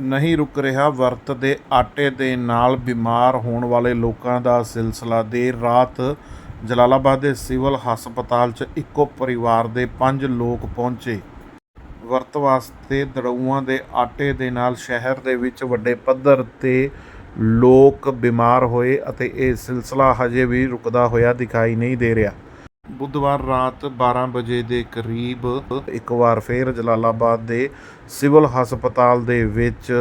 ਨਹੀਂ ਰੁਕ ਰਿਹਾ। ਵਰਤ ਦੇ ਆਟੇ ਦੇ ਨਾਲ ਬਿਮਾਰ ਹੋਣ ਵਾਲੇ ਲੋਕਾਂ ਦਾ ਸਿਲਸਿਲਾ ਦੇਰ ਰਾਤ ਜਲਾਲਾਬਾਦ ਦੇ ਸਿਵਲ ਹਸਪਤਾਲ 'ਚ ਇੱਕੋ ਪਰਿਵਾਰ ਦੇ ਪੰਜ ਲੋਕ ਪਹੁੰਚੇ। ਵਰਤ ਵਾਸਤੇ ਦੜੂਆਂ ਦੇ ਆਟੇ ਦੇ ਨਾਲ ਸ਼ਹਿਰ ਦੇ ਵਿੱਚ ਵੱਡੇ ਪੱਧਰ ਤੇ ਲੋਕ ਬਿਮਾਰ ਹੋਏ ਅਤੇ ਇਹ ਸਿਲਸਿਲਾ ਹਜੇ ਵੀ ਰੁਕਦਾ ਹੋਇਆ ਦਿਖਾਈ ਨਹੀਂ ਦੇ ਰਿਹਾ। ਬੁੱਧਵਾਰ ਰਾਤ 12 ਵਜੇ ਦੇ ਕਰੀਬ ਇੱਕ ਵਾਰ ਫੇਰ ਜਲਾਲਾਬਾਦ ਦੇ ਸਿਵਲ ਹਸਪਤਾਲ ਦੇ ਵਿੱਚ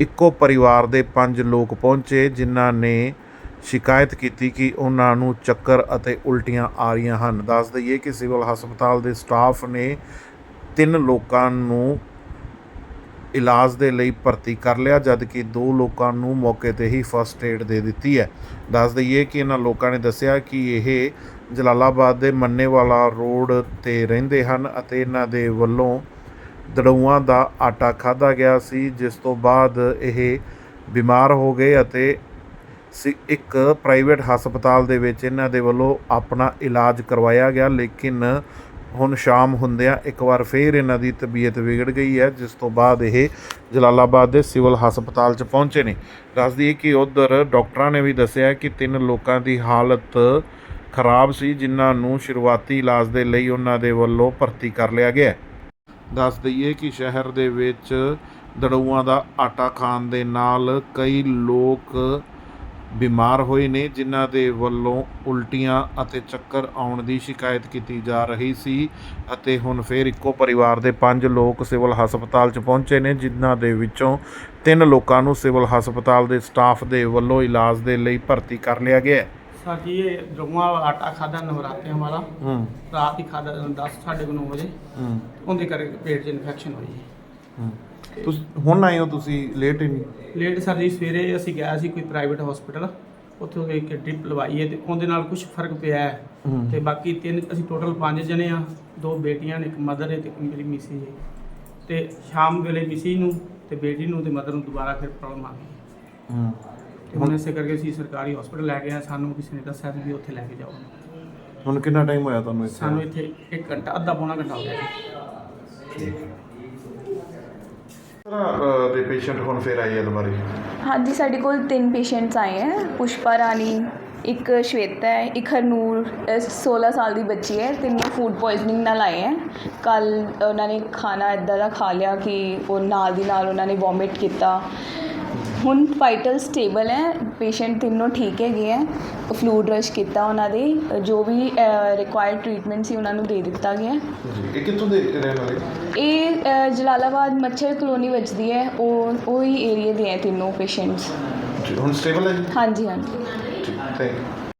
ਇੱਕੋ ਪਰਿਵਾਰ ਦੇ ਪੰਜ ਲੋਕ ਪਹੁੰਚੇ, ਜਿਨ੍ਹਾਂ ਨੇ ਸ਼ਿਕਾਇਤ ਕੀਤੀ ਕਿ ਉਹਨਾਂ ਨੂੰ ਚੱਕਰ ਅਤੇ ਉਲਟੀਆਂ ਆ ਰਹੀਆਂ ਹਨ। ਦੱਸ ਦਈਏ ਕਿ ਸਿਵਲ ਹਸਪਤਾਲ ਦੇ ਸਟਾਫ ਨੇ ਤਿੰਨ ਲੋਕਾਂ ਨੂੰ ਇਲਾਜ ਦੇ ਲਈ ਭਰਤੀ ਕਰ ਲਿਆ ਜਦ ਕਿ ਦੋ ਲੋਕਾਂ ਨੂੰ ਮੌਕੇ ਤੇ ਹੀ ਫਸਟ ਏਡ ਦੇ ਦਿੱਤੀ ਹੈ। ਦੱਸ ਦਈਏ ਕਿ ਇਹਨਾਂ ਲੋਕਾਂ ਨੇ ਦੱਸਿਆ ਕਿ ਇਹ ਜਲਾਲਾਬਾਦ ਦੇ ਮੰਨੇਵਾਲਾ ਰੋਡ ਤੇ ਰਹਿੰਦੇ ਹਨ ਅਤੇ ਇਹਨਾਂ ਦੇ ਵੱਲੋਂ ਦੜੂਆਂ ਦਾ ਆਟਾ ਖਾਧਾ ਗਿਆ ਸੀ, ਜਿਸ ਤੋਂ ਬਾਅਦ ਇਹ ਬਿਮਾਰ ਹੋ ਗਏ ਅਤੇ ਸੀ, ਇੱਕ ਪ੍ਰਾਈਵੇਟ ਹਸਪਤਾਲ ਦੇ ਵਿੱਚ ਇਹਨਾਂ ਦੇ ਵੱਲੋਂ ਆਪਣਾ ਇਲਾਜ ਕਰਵਾਇਆ ਗਿਆ। ਲੇਕਿਨ ਹੁਣ ਸ਼ਾਮ ਹੁੰਦਿਆਂ ਇੱਕ ਵਾਰ ਫੇਰ ਇਹਨਾਂ ਦੀ ਤਬੀਅਤ ਵਿਗੜ ਗਈ ਹੈ, ਜਿਸ ਤੋਂ ਬਾਅਦ ਇਹ ਜਲਾਲਾਬਾਦ ਦੇ ਸਿਵਲ ਹਸਪਤਾਲ 'ਚ ਪਹੁੰਚੇ ਨੇ। ਦੱਸਦੀ ਦਈਏ ਕਿ ਉਧਰ ਡਾਕਟਰਾਂ ਨੇ ਵੀ ਦੱਸਿਆ ਕਿ ਤਿੰਨ ਲੋਕਾਂ ਦੀ ਹਾਲਤ ਖਰਾਬ ਸੀ, ਜਿਨ੍ਹਾਂ ਨੂੰ ਸ਼ੁਰੂਆਤੀ ਇਲਾਜ ਦੇ ਲਈ ਉਹਨਾਂ ਦੇ ਵੱਲੋਂ ਭਰਤੀ ਕਰ ਲਿਆ ਗਿਆ। ਦੱਸ ਦਈਏ ਕਿ ਸ਼ਹਿਰ ਦੇ ਵਿੱਚ ਦੜੂਆਂ ਦਾ ਆਟਾ ਖਾਣ ਦੇ ਨਾਲ ਕਈ ਲੋਕ ਬਿਮਾਰ ਹੋਏ ਨੇ, ਜਿਨ੍ਹਾਂ ਦੇ ਵੱਲੋਂ ਉਲਟੀਆਂ ਅਤੇ ਚੱਕਰ ਆਉਣ ਦੀ ਸ਼ਿਕਾਇਤ ਕੀਤੀ ਜਾ ਰਹੀ ਸੀ ਅਤੇ ਹੁਣ ਫਿਰ ਇੱਕੋ ਪਰਿਵਾਰ ਦੇ ਪੰਜ ਲੋਕ ਸਿਵਲ ਹਸਪਤਾਲ 'ਚ ਪਹੁੰਚੇ ਨੇ, ਜਿਨ੍ਹਾਂ ਦੇ ਵਿੱਚੋਂ ਤਿੰਨ ਲੋਕਾਂ ਨੂੰ ਸਿਵਲ ਹਸਪਤਾਲ ਦੇ ਸਟਾਫ ਦੇ ਵੱਲੋਂ ਇਲਾਜ ਦੇ ਲਈ ਭਰਤੀ ਕਰ ਲਿਆ ਗਿਆ ਹੈ। सर जी ये गेहूँ आटा खादा नवराते हमारा ਹੂੰ रात ही खादा दस साढ़े को नौ बजे ਹੂੰ ਉਹਦੇ ਕਰਕੇ ਪੇਟ 'ਚ ਇਨਫੈਕਸ਼ਨ ਹੋਈ ਹੂੰ ਤੁਸੀਂ ਹੁਣ ਆਏ ਹੋ ਤੁਸੀਂ ਲੇਟ ਹੀ ਨਹੀਂ ਲੇਟ ਸਰ ਜੀ ਸਵੇਰੇ ਅਸੀਂ ਗਿਆ ਸੀ ਕੋਈ ਪ੍ਰਾਈਵੇਟ ਹਸਪੀਟਲ ਉੱਥੋਂ ਇੱਕ ਡ੍ਰਿਪ ਲਵਾਈ ਹੈ ਤੇ ਉਹਦੇ ਨਾਲ ਕੁਝ ਫਰਕ ਪਿਆ ਹੈ ਹੂੰ ਤੇ ਬਾਕੀ ਤਿੰਨ ਅਸੀਂ ਟੋਟਲ ਪੰਜ ਜਣੇ ਆ ਦੋ ਬੇਟੀਆਂ ਨੇ ਇੱਕ ਮਦਰ ਹੈ ਤੇ ਇੱਕ ਮੇਰੀ ਮਿਸੀ ਹੈ ਤੇ ਸ਼ਾਮ ਵੇਲੇ ਮਿਸੀ ਨੂੰ ਤੇ ਬੇਟੀ ਨੂੰ ਤੇ ਮਦਰ ਨੂੰ ਦੁਬਾਰਾ ਫਿਰ ਪ੍ਰੋਬਲਮ ਆ ਗਈ ਹੂੰ ਤੇ ਹੁਣ ਇਸੇ ਕਰਕੇ ਅਸੀਂ ਸਰਕਾਰੀ ਹਸਪੀਟਲ ਲੈ ਗਏ ਆ ਸਾਨੂੰ ਕਿਸੇ ਨੇ ਦੱਸਿਆ ਸੀ ਵੀ ਉੱਥੇ ਲੈ ਕੇ ਜਾਓ। ਹੁਣ ਕਿੰਨਾ ਟਾਈਮ ਹੋਇਆ ਤੁਹਾਨੂੰ ਇੱਥੇ? ਸਾਨੂੰ ਇੱਥੇ 1 ਘੰਟਾ ਅੱਧਾ ਪੌਣਾ ਘੰਟਾ ਹੋ ਗਿਆ ਜੀ। ਤਰ੍ਹਾਂ ਦੇ ਪੇਸ਼ੈਂਟ ਹੁਣ ਫੇਰ ਆਏ ਆ ਦੁਬਾਰੇ? ਹਾਂਜੀ ਸਾਡੇ ਕੋਲ ਤਿੰਨ ਪੇਸ਼ੈਂਟਸ ਆਏ ਹੈ। ਪੁਸ਼ਪਾ ਰਾਣੀ ਇੱਕ ਸ਼ਵੇਤਾ ਹੈ ਇੱਕ ਹਰਨੂਰ ਅ, 16 ਸਾਲ ਦੀ ਬੱਚੀ ਹੈ। ਤਿੰਨੇ ਫੂਡ ਪੋਇਜ਼ਨਿੰਗ ਨਾਲ ਆਏ ਹੈ। ਕੱਲ ਉਹਨਾਂ ਨੇ ਖਾਣਾ ਇਦਾਂ ਦਾ ਖਾ ਲਿਆ ਕਿ ਉਹ ਨਾਲ ਦੀ ਨਾਲ ਉਹਨਾਂ ਨੇ ਵੋਮਿਟ ਕੀਤਾ। ਹੁਣ ਵਾਈਟਲ ਸਟੇਬਲ ਹੈ। ਪੇਸ਼ੈਂਟ ਤਿੰਨੋਂ ਠੀਕ ਹੈਗੇ ਹੈ। ਫਲੂਡ ਰਸ਼ ਕੀਤਾ ਉਹਨਾਂ ਦੇ। ਜੋ ਵੀ ਰਿਕੁਆਇਰਡ ਟ੍ਰੀਟਮੈਂਟ ਸੀ ਉਹਨਾਂ ਨੂੰ ਦੇ ਦਿੱਤਾ ਗਿਆ। ਇਹ ਕਿੱਥੋਂ ਦੇ ਰਹਿਣ ਵਾਲੇ? ਇਹ ਅ, ਜਲਾਲਾਬਾਦ ਮੱਛਰ ਕਲੋਨੀ ਵੱਜਦੀ ਹੈ। ਉਹ ਉਹੀ ਏਰੀਆ ਦੇ ਹੈ ਤਿੰਨੋਂ ਪੇਸ਼ੈਂਟਸ ਜੀ ਹੁਣ ਸਟੇਬਲ ਹੈ ਜੀ? ਹਾਂਜੀ ਹਾਂਜੀ। ਠੀਕ ਥੈਂਕ ਯੂ